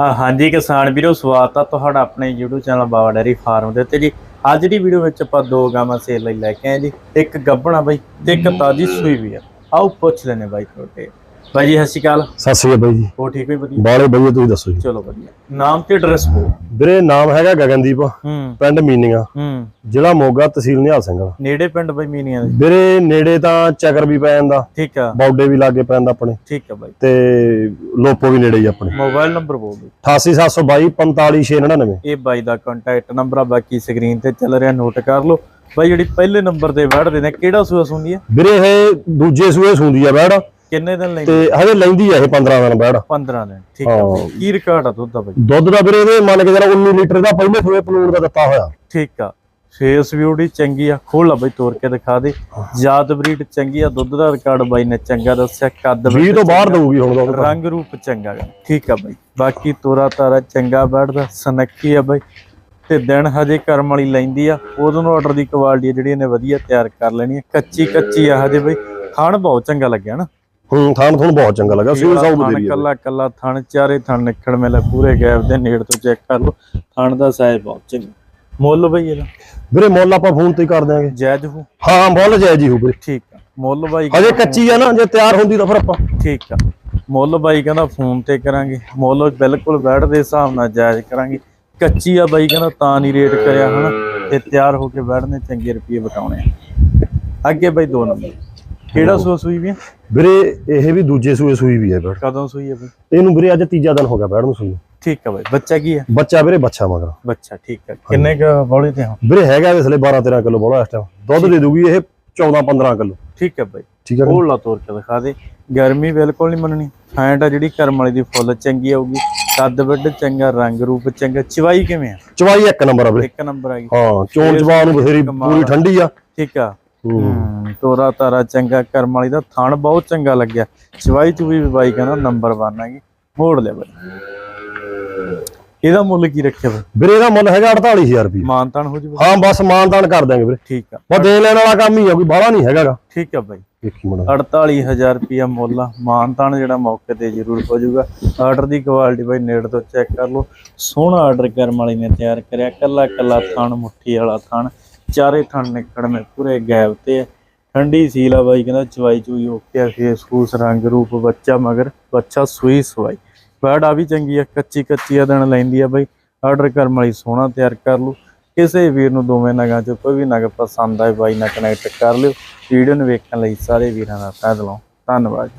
ਹਾਂ, ਹਾਂਜੀ ਕਿਸਾਨ ਵੀਰੋ, ਸਵਾਗਤ ਆ ਤੁਹਾਡਾ ਆਪਣੇ YouTube channel Bawa dairy farm ਦੇ ਉੱਤੇ ਜੀ। ਅੱਜ ਦੀ ਵੀਡੀਓ ਵਿੱਚ ਆਪਾਂ ਦੋ ਗਾਵਾਂ ਸੇਲ ਲਈ ਲੈ ਕੇ ਆਏ ਜੀ। ਇੱਕ ਗੱਬਣਾ ਬਾਈ ਤੇ ਇੱਕ ਤਾਜੀ ਸੂਈ ਵੀ ਆ। ਆਓ ਪੁੱਛ ਲੈਨੇ ਬਾਈ ਤੁਹਾਡੇ। ਬਾਈ ਜੀ ਸਤਿ ਸ਼੍ਰੀ ਅਕਾਲ। ਸਤਿ ਸ੍ਰੀ ਅਕਾਲ ਬਾਈ ਜੀ। ਹੋ ਠੀਕ ਹੋਈ ਵਧੀਆ? ਬਾਲੇ ਵਧੀਆ ਤੁਸੀਂ ਦੱਸੋ ਜੀ। ਚਲੋ ਵਧੀਆ। ਨਾਮ ਤੇ ਐਡਰੈਸ ਬੋ ਵੀਰੇ ਨਾਮ ਹੈਗਾ ਗਗਨਦੀਪ ਹੂੰ। ਪਿੰਡ ਮੀਨੀਆਂ। ਹੂੰ। ਜ਼ਿਲ੍ਹਾ ਮੋਗਾ ਤਹਿਸੀਲ ਨਿਹਾਲ ਸਿੰਘ ਵਾਲਾ। ਨੇੜੇ ਪਿੰਡ ਬਾਈ ਮੀਨੀਆਂ ਦੇ। ਵੀਰੇ ਨੇੜੇ ਤਾਂ ਚਕਰ ਵੀ ਪੈ ਜਾਂਦਾ। ਠੀਕ ਆ। ਬੌਡੇ ਵੀ ਲਾਗੇ ਪੈਂਦਾ ਆਪਣੇ। ਠੀਕ ਆ ਬਾਈ। ਤੇ ਲੋਪੋ ਵੀ ਨੇੜੇ ਹੀ ਆਪਣੇ। ਮੋਬਾਈਲ ਨੰਬਰ ਬੋਲ ਦਿਓ। 88722 45699 ਇਹ ਬਾਈ ਦਾ ਕੰਟੈਕਟ ਨੰਬਰ ਆ ਬਾਕੀ ਸਕਰੀਨ ਤੇ ਚੱਲ ਰਿਹਾ ਨੋਟ ਕਰ ਲਓ। ਬਾਈ ਜਿਹੜੀ ਪਹਿਲੇ ਨੰਬਰ ਤੇ ਵੜਦੇ ਨੇ ਕਿਹੜਾ ਸੂਆ ਸੁਣਦੀ ਆ? ਵੀਰੇ ਇਹ ਦੂਜੇ ਸੂਏ ਸੂੰਦੀ ਆ ਬੈੜ ਕਿੰਨੇ ਦਿਨ ਲੈਂਦੀ? ਤੇ ਹਜੇ ਲੈਂਦੀ ਆ ਇਹ 15 ਦਿਨ ਬੈੜ 15 ਦਿਨ ਠੀਕ ਆ। ਕੀ ਰਿਕਾਰਡ ਆ ਦੁੱਧ ਦਾ ਬਾਈ? ਦੁੱਧ ਦਾ ਵੀਰੇ ਇਹਦੇ ਮੰਨ ਕੇ ਜਰਾ 19 ਲੀਟਰ ਦਾ ਪਹਿਲੇ ਸੂਏ ਪਲੂਣ ਦਾ ਦਿੱਤਾ ਹੋਇਆ। ਠੀਕ ਆ। ਫੇਸ ਬਿਊਟੀ ਚੰਗੀ ਆ ਖੋਲਾ ਬਾਈ ਤੋੜ ਕੇ ਦਿਖਾ ਦੇ। ਜਾਤ ਬਰੀਡ ਚੰਗੀ ਆ ਦੁੱਧ ਦਾ ਰਿਕਾਰਡ ਬਾਈ ਨੇ ਚੰਗਾ ਦੱਸਿਆ ਕੱਦ 20 ਤੋਂ ਬਾਹਰ ਦਊਗੀ ਹੁਣ ਦੁੱਧ ਤਾਂ। ਰੰਗ ਰੂਪ ਚੰਗਾ ਗਾ। ਠੀਕ ਆ ਬਾਈ। ਬਾਕੀ ਤੋਰਾ ਤਾਰਾ ਚੰਗਾ ਬੈਠਦਾ ਸਨੱਕੀ ਆ ਬਾਈ। ਤੇ ਦਿਨ ਹਜੇ ਕਰਮ ਵਾਲੀ ਲੈਂਦੀ ਆ। ਉਦੋਂ ਨੂੰ ਆਰਡਰ ਦੀ ਕੁਆਲਿਟੀ ਜਿਹੜੀ ਇਹਨੇ ਵਧੀਆ ਤਿਆਰ ਕਰ ਲੈਣੀ ਆ। ਕੱਚੀ ਕੱਚੀ ਆ ਹਜੇ ਬਾਈ। ਖਾਣ ਬਹੁਤ ਚੰਗਾ ਲੱਗਿਆ ਨਾ। ਹੂੰ ਥਾਣ ਤੁਹਾਨੂੰ ਬਹੁਤ ਚੰਗਾ ਲੱਗਾ ਸੂਏ ਸਾਊ ਬਦੇਰੀ ਕੱਲਾ ਕੱਲਾ ਥਣ ਚਾਰੇ ਥਣ ਨਿਕੜ ਮੇਲੇ ਪੂਰੇ ਗੈਪ ਦੇ ਨੇੜ ਤੋਂ ਚੈੱਕ ਕਰ ਲਓ ਥਣ ਦਾ ਸਾਈਜ਼ ਬਹੁਤ ਚੰਗਾ। ਮੁੱਲ ਬਈ ਇਹਦਾ? ਵੀਰੇ ਮੁੱਲ ਆਪਾਂ ਫੋਨ ਤੇ ਹੀ ਕਰ ਦਿਆਂਗੇ। ਜਾਇਜ਼ ਹੋ ਹਾਂ ਮੁੱਲ ਜਾਇਜ਼ ਹੀ ਹੋ ਵੀਰੇ। ਠੀਕ ਆ ਮੁੱਲ ਬਾਈ ਹਜੇ ਕੱਚੀ ਆ ਨਾ ਜੇ ਤਿਆਰ ਹੁੰਦੀ ਤਾਂ ਫਿਰ ਆਪਾਂ। ਠੀਕ ਆ ਮੁੱਲ ਬਾਈ ਕਹਿੰਦਾ ਫੋਨ ਤੇ ਕਰਾਂਗੇ। ਮੁੱਲ ਬਿਲਕੁਲ ਬੈਠ ਦੇ ਹਿਸਾਬ ਨਾਲ ਜਾਇਜ਼ ਕਰਾਂਗੇ। ਕੱਚੀ ਆ ਬਾਈ ਕਹਿੰਦਾ ਤਾਂ ਨਹੀਂ ਰੇਟ ਕਰਿਆ ਹਨਾ ਤੇ ਤਿਆਰ ਹੋ ਕੇ ਬੈਠਨੇ ਚੰਗੇ ਰੁਪਏ ਬਟਾਉਣੇ ਅੱਗੇ ਬਾਈ ਦੋ ਨੰਬਰ। ਕਿਹੜਾ ਸੂਆ ਸੂਈ ਵੀ? ਵੀਰੇ ਇਹ ਵੀ ਦੂਜੇ ਸੂਏ ਸੂਈ ਵੀ ਹੈ ਬੈੜ ਕਦੋਂ ਸੂਈ ਆ ਬਾਈ? ਇਹਨੂੰ ਵੀਰੇ ਅੱਜ ਤੀਜਾ ਦਿਨ ਹੋ ਗਿਆ ਬੈੜ ਨੂੰ ਸੂਈ। ਠੀਕ ਆ ਬਾਈ ਬੱਚਾ ਕੀ ਆ? ਬੱਚਾ ਵੀਰੇ ਬੱਚਾ ਮਗਰ। ਬੱਚਾ ਠੀਕ ਆ। ਕਿੰਨੇ ਕ ਬੋਲੇ ਤੇ ਹਾਂ ਵੀਰੇ ਹੈਗਾ ਇਸ ਲਈ 12 13 ਕਿਲੋ ਬੋਲਾ ਇਸ ਟਾਈਮ ਦੁੱਧ ਦੇ ਦੂਗੀ ਇਹ 14 15 ਕਿਲੋ। ਠੀਕ ਆ ਬਾਈ। ਠੀਕ ਹੈ ਉਹ ਲਾ ਤੋਰ ਕੇ ਦਿਖਾ ਦੇ। ਗਰਮੀ ਬਿਲਕੁਲ ਨਹੀਂ ਮੰਨਣੀ। ਫੈਂਟ ਆ ਜਿਹੜੀ ਕਰਮ ਵਾਲੀ ਦੀ ਫੁੱਲ ਚੰਗੀ ਆਊਗੀ। ਕੱਦ ਵੱਡ ਚੰਗਾ ਰੰਗ ਰੂਪ ਚੰਗਾ। ਚਵਾਈ ਕਿਵੇਂ ਆ? ਚਵਾਈ ਇੱਕ ਨੰਬਰ ਆ ਵੀਰੇ। ਇੱਕ ਨੰਬਰ ਆ ਗਈ। ਹਾਂ ਚੋਣ ਜਵਾਨ ਨੂੰ ਬਥੇਰੀ ਪੂਰੀ ਠੰਡੀ ਆ। ਠੀਕ ਆ। ਹੂੰ। ਤੋਰਾ ਤਾਰਾ ਚੰਗਾ ਕਰਮ ਵਾਲੀ ਦਾ ਥਣ ਬਹੁਤ ਚੰਗਾ ਲੱਗਿਆ। ਚਵਾਈ ਚੁਵੀ ਵੀ ਬਾਈ ਕਹਿੰਦਾ ਨੰਬਰ 1 ਹੈਗੀ। ਮੋੜ ਲੈ ਬਾਈ। ਇਹਦਾ ਮੁੱਲ ਕੀ ਰੱਖਿਆ ਬਾਈ? ਵੀਰੇ ਇਹਦਾ ਮੁੱਲ ਹੈਗਾ 48000 ਰੁਪਏ ਮਾਨਤਾਨ ਹੋ ਜੂ ਹਾਂ ਬਸ ਮਾਨਦਾਨ ਕਰ ਦਿਆਂਗੇ ਵੀਰੇ। ਠੀਕ ਆ। ਬਸ ਦੇ ਲੈਣ ਵਾਲਾ ਕੰਮ ਹੀ ਆ ਕੋਈ ਬਾਹਲਾ ਨਹੀਂ ਹੈਗਾਗਾ। ਠੀਕ ਆ ਬਾਈ। ਇੱਕ ਮਿੰਟ 48000 ਰੁਪਿਆ ਮੁੱਲ ਆ। ਮਾਨਤਾਨ ਜਿਹੜਾ ਮੌਕੇ ਤੇ ਜ਼ਰੂਰ ਹੋ ਜਾਊਗਾ ਆਰਡਰ ਦੀ ਕੁਆਲਿਟੀ ਬਾਈ ਨੇੜ ਤੋਂ ਚੈੱਕ ਕਰ ਲਓ। ਸੋਹਣਾ ਆਰਡਰ ਕਰਮ ਵਾਲੀ ਨੇ ਤਿਆਰ ਕਰਿਆ। ਕੱਲਾ ਕੱਲਾ ਥਣ ਮੁੱਠੀ ਵਾਲਾ ਥਣ। ਚਾਰੇ ਥਣ ਨਿਕੜਵੇਂ ਪੂਰੇ ਗੈਪ ਤੇ ਆ। ਠੰਡੀ ਸੀਲ ਆ ਬਾਈ, ਕਹਿੰਦਾ ਚਵਾਈ ਚੂਈ ਓਕੇ ਆ ਫੇਸ ਫੂਸ ਰੰਗ ਰੂਪ ਬੱਚਾ ਮਗਰ, ਬੱਚਾ ਸੂਈ ਸਵਾਈ। ਬਰਡ ਆ ਵੀ ਚੰਗੀ ਆ, ਕੱਚੀ ਕੱਚੀ ਆ, ਦਿਨ ਲੈਂਦੀ ਆ ਬਾਈ। ਆਰਡਰ ਕਰਨ ਵਾਲੀ ਸੋਹਣਾ ਤਿਆਰ ਕਰ ਲਓ ਕਿਸੇ ਵੀਰ ਨੂੰ ਦੋਵੇਂ ਨਗਾਂ 'ਚ ਕੋਈ ਵੀ ਨਗ ਪਸੰਦ ਆਏ, ਬਾਈ ਨਾਲ ਕਨੈਕਟ ਕਰ ਲਿਓ। ਵੀਡੀਓ ਨੂੰ ਵੇਖਣ ਲਈ ਸਾਰੇ ਵੀਰਾਂ ਦਾ ਤਹਿ ਦਿਲੋਂ ਧੰਨਵਾਦ